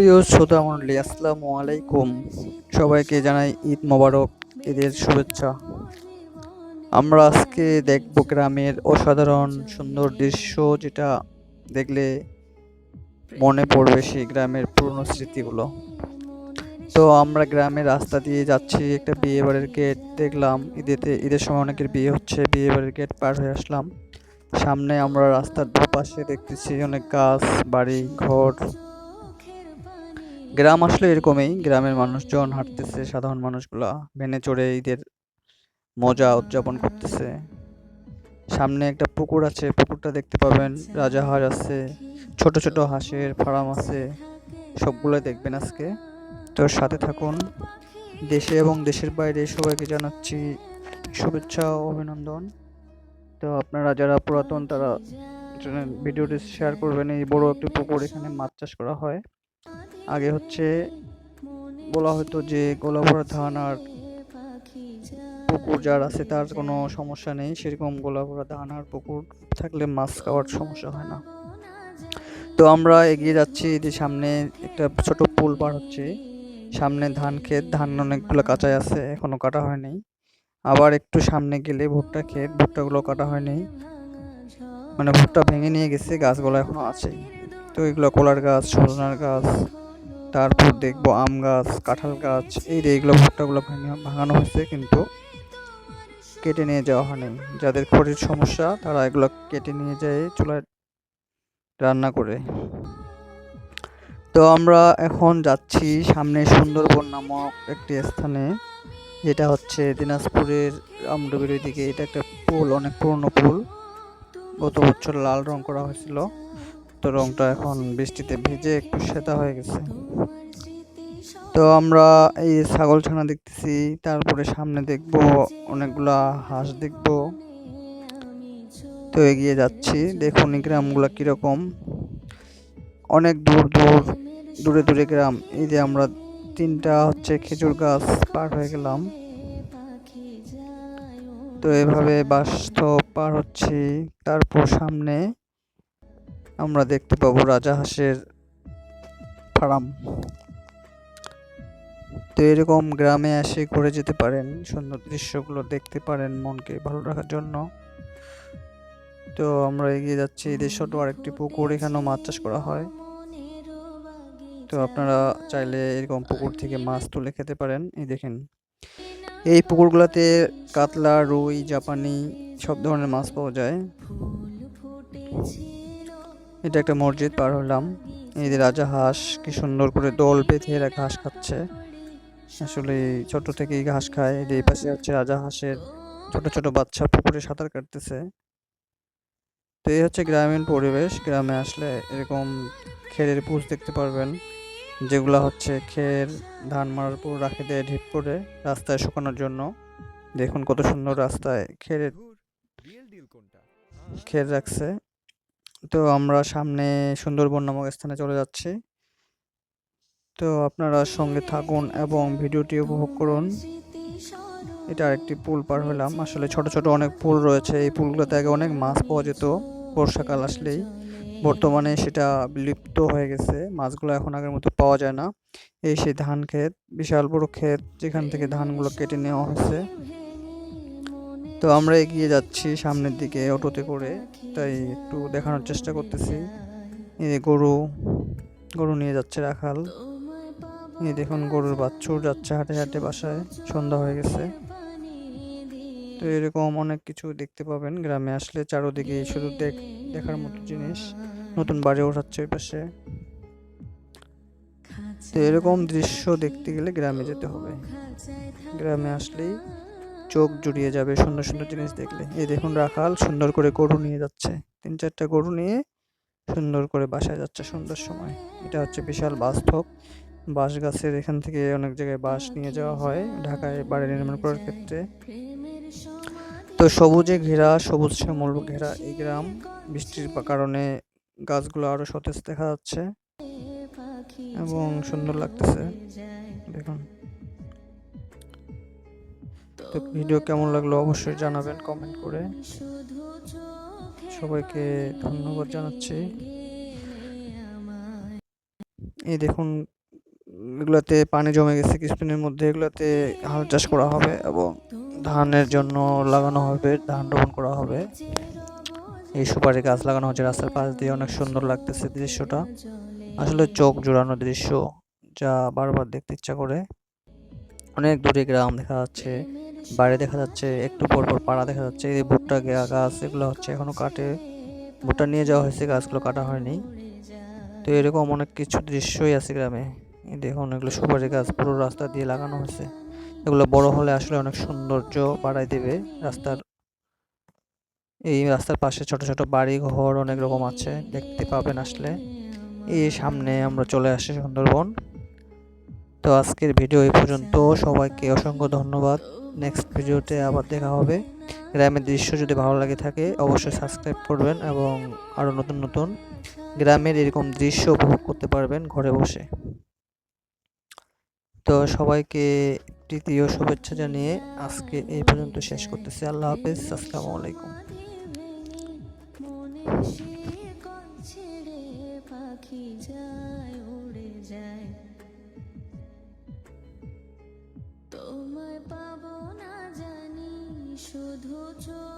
প্রিয় শ্রোতা মণ্ডলী, আসসালামু আলাইকুম। সবাইকে জানাই ঈদ মোবারক, ঈদের শুভেচ্ছা। আমরা আজকে দেখব গ্রামের অসাধারণ সুন্দর দৃশ্য, যেটা দেখলে মনে পড়বে সেই গ্রামের পুরনো স্মৃতিগুলো। তো আমরা গ্রামের রাস্তা দিয়ে যাচ্ছি, একটা বিয়ে বাড়ির গেট দেখলাম। ঈদেতে, ঈদের সময় অনেকের বিয়ে হচ্ছে, বিয়ে বাড়ির গেট পার হয়ে আসলাম। সামনে আমরা রাস্তার দুপাশে দেখতেছি অনেক গাছ, বাড়ি, ঘর। গ্রাম আসলে এরকমই। গ্রামের মানুষজন হাঁটতেছে, সাধারণ মানুষগুলা ভেনে চড়ে ঈদের মজা উদযাপন করতেছে। সামনে একটা পুকুর আছে, পুকুরটা দেখতে পাবেন। রাজাহাঁস আছে, ছোট ছোট হাঁসের ফার্ম আছে, সবগুলোই দেখবেন আজকে। তো সাথে থাকুন। দেশে এবং দেশের বাইরে সবাইকে জানাচ্ছি শুভেচ্ছা ও অভিনন্দন। তো আপনারা যারা পুরাতন তারা ভিডিওটি শেয়ার করবেন। এই বড় একটি পুকুর এখানে মাছ চাষ করা হয়। আগে হচ্ছে বলা হতো যে গোলাভরা ধান আর পুকুর যার আছে তার কোনো সমস্যা নেই। সেরকম গোলাভরা ধান আর পুকুর থাকলে মাছ খাওয়ার সমস্যা হয় না। তো আমরা এগিয়ে যাচ্ছি যে সামনে একটা ছোট পুল পার হচ্ছে। সামনে ধান ক্ষেত, ধান অনেকগুলো কাঁচাই আছে, এখনও কাটা হয়নি। আবার একটু সামনে গেলে ভুট্টা ক্ষেত, ভুট্টাগুলো কাটা হয়নি। মানে ভুট্টা ভেঙে নিয়ে গেছে, গাছগুলো এখনও আছে। তো এগুলো কলার গাছ, সজনার গাছ তারপর দেখব আম গাছ, কাঁঠাল গাছ, এই যে এইগুলো ভুট্টাগুলো ভাঙানো হয়েছে কিন্তু কেটে নিয়ে যাওয়া হয়নি। যাদের খড়ির সমস্যা, তারা এগুলো কেটে নিয়ে যায় চুলায় রান্না করে। তো আমরা এখন যাচ্ছি সামনে সুন্দরবন নামক একটি স্থানে, যেটা হচ্ছে দিনাজপুরের রামডুবির দিকে এটা একটা পুল, অনেক পুরনো পুল। গত বছর লাল রং করা হয়েছিল। তো রংটা এখন বৃষ্টিতে ভিজে একটু সেতা হয়ে গেছে। তো আমরা এই ছাগল ছানা দেখতেছি, তারপরে সামনে দেখব, অনেকগুলা হাঁস দেখব। তো এগিয়ে যাচ্ছি, দেখুন এই গ্রামগুলো কীরকম। অনেক দূর দূর, দূরে দূরে গ্রাম। এই যে আমরা তিনটা হচ্ছে খেজুর গাছ পার হয়ে গেলাম। তো এভাবে বাস্তব পার হচ্ছি, তারপর সামনে আমরা দেখতে পাবো রাজাহাঁসের ফার্ম। তো এরকম গ্রামে এসে ঘুরে যেতে পারেন, সুন্দর দৃশ্যগুলো দেখতে পারেন মনকে ভালো রাখার জন্য। তো আমরা এগিয়ে যাচ্ছি এদের ছোট আরেকটি পুকুর, এখানেও মাছ চাষ করা হয়। তো আপনারা চাইলে এরকম পুকুর থেকে মাছ তুলে খেতে পারেন। এই দেখেন, এই পুকুরগুলোতে কাতলা, রুই, জাপানি সব ধরনের মাছ পাওয়া যায়। এটা একটা মসজিদ পার হলাম। এই রাজা হাঁস, কি সুন্দর করে দোল বেঁধে এরা ঘাস খাচ্ছে। আসলে ছোট থেকেই ঘাস খায়। এই পাশে হচ্ছে রাজা হাঁসের ছোট ছোট বাচ্চা পুকুরে সাঁতার কাটতেছে। তো এই হচ্ছে গ্রামীণ পরিবেশ। গ্রামে আসলে এরকম খেরের পুষ দেখতে পারবেন, যেগুলো হচ্ছে খের ধান মারার পর রাখে দেয় ঢিপ করে রাস্তায় শুকানোর জন্য। দেখুন কত সুন্দর রাস্তায় খেরের খের রাখছে। তো আমরা সামনে সুন্দরবন নামক স্থানে চলে যাচ্ছি। তো আপনারা সঙ্গে থাকুন এবং ভিডিওটি উপভোগ করুন। এটা আরেকটি পুল পার হলাম। আসলে ছোট ছোট অনেক পুল রয়েছে। এই পুলগুলোতে আগে অনেক মাছ পাওয়া যেত বর্ষাকাল আসলেই। বর্তমানে সেটা বিলুপ্ত হয়ে গেছে। মাছগুলো এখন আগের মতো পাওয়া যায় না। এই সেই ধান ক্ষেত, বিশাল বড় ক্ষেত, যেখান থেকে ধানগুলো কেটে নেওয়া হয়েছে তো আমরা এগিয়ে যাচ্ছি সামনের দিকে অটোতে করে। তাই একটু দেখানোর চেষ্টা করতেছি। এই গরু গরু নিয়ে যাচ্ছে রাখাল। এই দেখুন গরুর বাচ্চুর যাচ্ছে হাটে হাটে বাসায়। সন্ধ্যা হয়ে গেছে। তো এরকম অনেক কিছু দেখতে পাবেন গ্রামে আসলে, চারোদিকে শুধু দেখ, দেখার মতো জিনিস। নতুন বাড়ি ওঠাচ্ছে ওই পাশে। তো এরকম দৃশ্য দেখতে গেলে গ্রামে যেতে হবে। গ্রামে আসলেই চোখ জুড়িয়ে যাবে সুন্দর সুন্দর জিনিস দেখলে। এই দেখুন রাখাল, সুন্দর করে গরু নিয়ে যাচ্ছে। তিন চারটা গরু নিয়ে সুন্দর করে বাসায় যাচ্ছে সুন্দর সময়। এটা হচ্ছে বিশাল বাস্তব বাঁশ গাছের এখান থেকে অনেক জায়গায় বাঁশ নিয়ে যাওয়া হয় ঢাকায় বাড়ি নির্মাণ করার ক্ষেত্রে। তো সবুজে ঘেরা, সবুজ শ্যামল ঘেরা এই গ্রাম। বৃষ্টির কারণে গাছগুলো আরও সতেজ দেখা যাচ্ছে এবং সুন্দর লাগতেছে। দেখুন। তো ভিডিও কেমন লাগল অবশ্যই জানাবেন কমেন্ট করে। সবাইকে ধন্যবাদ জানাচ্ছি। এই দেখুন, এগুলোতে পানি জমে গেছে কিছুদিনের মধ্যে, এগুলাতে হাল চাষ করা হবে এবং ধানের জন্য লাগানো হবে, ধান রোপণ করা হবে। এই সুপারি গাছ লাগানো হচ্ছে রাস্তার পাশ দিয়ে, অনেক সুন্দর লাগতেছে দৃশ্যটা। আসলে চোখ জোড়ানো দৃশ্য, যা বারবার দেখতে ইচ্ছা করে। অনেক দূরে গ্রাম দেখা যাচ্ছে। বাইরে দেখা যাচ্ছে, একটু পর পর পাড়া দেখা যাচ্ছে, এই ভুট্টা গাছ এগুলো হচ্ছে এখনও কাটে। ভুট্টা নিয়ে যাওয়া হয়েছে, গাছগুলো কাটা হয়নি। তো এরকম অনেক কিছু দৃশ্যই আছে গ্রামে। দেখুন, এগুলো সুপারি গাছ পুরো রাস্তা দিয়ে লাগানো হয়েছে। এগুলো বড় হলে আসলে অনেক সৌন্দর্য বাড়াই দেবে রাস্তার। এই রাস্তার পাশে ছোট ছোট বাড়ি ঘর অনেক রকম আছে, দেখতে পাবেন আসলে। এই সামনে আমরা চলে আসি সুন্দরবন। তো আজকের ভিডিও এই পর্যন্ত। সবাইকে অসংখ্য ধন্যবাদ। নেক্সট ভিডিওতে আবার দেখা হবে। গ্রামের দৃশ্য যদি ভালো লাগে থাকে, অবশ্যই সাবস্ক্রাইব করবেন এবং আরও নতুন নতুন গ্রামের এরকম দৃশ্য উপভোগ করতে পারবেন ঘরে বসে। তো সবাইকে তৃতীয় শুভেচ্ছা জানিয়ে আজকে এই পর্যন্ত শেষ করতেছি। আল্লাহ হাফেজ। আসসালামু আলাইকুম। show.